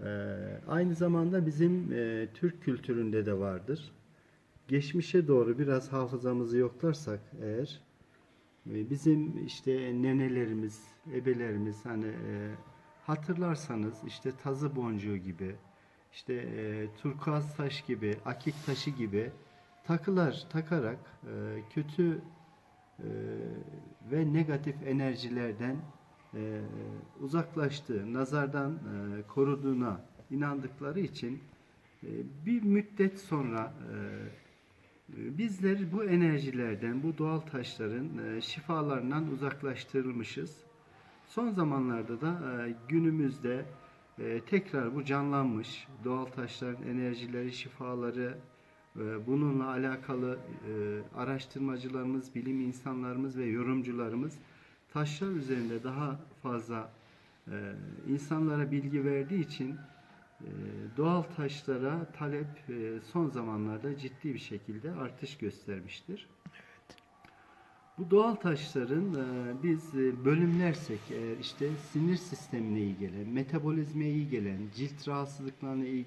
Ee, aynı zamanda bizim e, Türk kültüründe de vardır. Geçmişe doğru biraz hafızamızı yoklarsak eğer e, bizim işte nenelerimiz, ebelerimiz hani e, hatırlarsanız işte tazı boncuğu gibi, işte e, turkuaz taş gibi, akik taşı gibi takılar takarak e, kötü e, ve negatif enerjilerden e, uzaklaştığı, nazardan e, koruduğuna inandıkları için e, bir müddet sonra e, bizler bu enerjilerden, bu doğal taşların e, şifalarından uzaklaştırılmışız. Son zamanlarda da e, günümüzde e, tekrar bu canlanmış. Doğal taşların enerjileri, şifaları, e, bununla alakalı e, araştırmacılarımız, bilim insanlarımız ve yorumcularımız taşlar üzerinde daha fazla e, insanlara bilgi verdiği için e, doğal taşlara talep e, son zamanlarda ciddi bir şekilde artış göstermiştir. Bu doğal taşların e, biz e, bölümlersek eğer işte sinir sistemine iyi gelen, metabolizmaya iyi gelen, cilt rahatsızlıklarına iyi gelen